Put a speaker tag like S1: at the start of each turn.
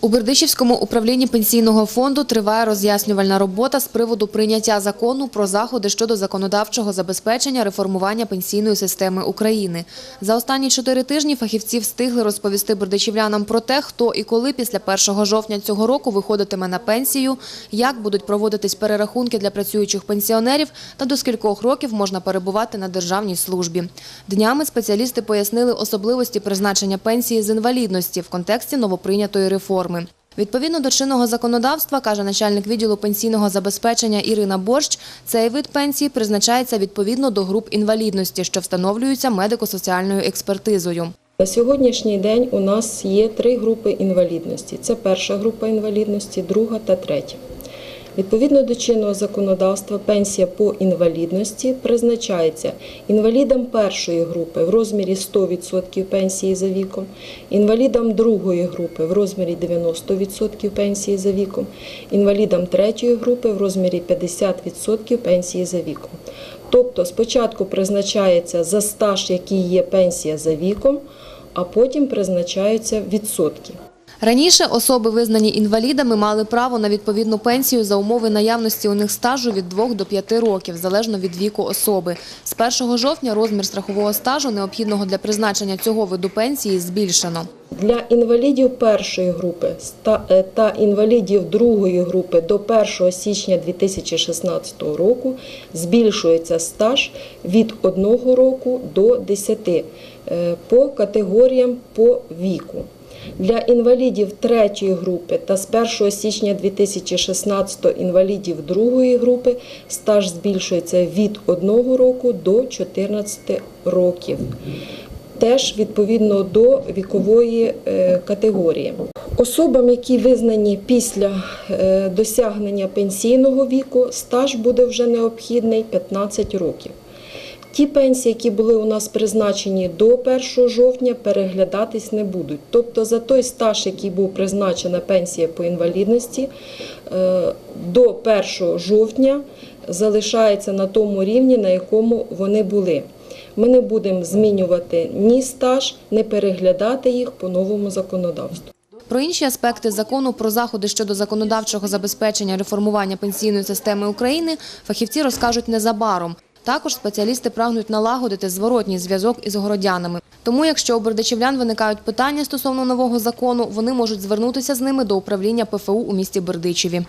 S1: У Бердичівському управлінні пенсійного фонду триває роз'яснювальна робота з приводу прийняття закону про заходи щодо законодавчого забезпечення реформування пенсійної системи України. За останні чотири тижні фахівці встигли розповісти бердичівлянам про те, хто і коли після 1 жовтня цього року виходитиме на пенсію, як будуть проводитись перерахунки для працюючих пенсіонерів та до скількох років можна перебувати на державній службі. Днями спеціалісти пояснили особливості призначення пенсії з інвалідності в контексті новоприйнятої реформи. Відповідно до чинного законодавства, каже начальник відділу пенсійного забезпечення Ірина Борщ, цей вид пенсії призначається відповідно до груп інвалідності, що встановлюються медико-соціальною експертизою.
S2: На сьогоднішній день у нас є три групи інвалідності: це перша група інвалідності, друга та третя. Відповідно до чинного законодавства, пенсія по інвалідності призначається інвалідам першої групи в розмірі 100% пенсії за віком, інвалідам другої групи в розмірі 90% пенсії за віком, інвалідам третьої групи в розмірі 50% пенсії за віком. Тобто спочатку призначається за стаж, який є пенсія за віком, а потім призначаються відсотки.
S1: Раніше особи, визнані інвалідами, мали право на відповідну пенсію за умови наявності у них стажу від 2 до 5 років, залежно від віку особи. З 1 жовтня розмір страхового стажу, необхідного для призначення цього виду пенсії, збільшено.
S2: Для інвалідів першої групи е, та інвалідів другої групи до 1 січня 2016 року збільшується стаж від 1 року до 10 е, по категоріям по віку. Для інвалідів третьої групи та з 1 січня 2016 інвалідів другої групи стаж збільшується від 1 року до 14 років теж відповідно до вікової е, категорії. Особам, які визнані після е, досягнення пенсійного віку, стаж буде вже необхідний 15 років. Ті пенсії, які були у нас призначені до 1 жовтня, переглядатись не будуть. Тобто за той стаж, який був призначена пенсія по інвалідності, е, до 1 жовтня залишається на тому рівні, на якому вони були. Ми не будемо змінювати ні стаж, не переглядати їх по новому законодавству.
S1: Про інші аспекти закону про заходи щодо законодавчого забезпечення реформування пенсійної системи України фахівці розкажуть незабаром. Також спеціалісти прагнуть налагодити зворотній зв'язок із городянами. Тому, якщо у бердичівлян виникають питання стосовно нового закону, вони можуть звернутися з ними до управління ПФУ у місті Бердичеві.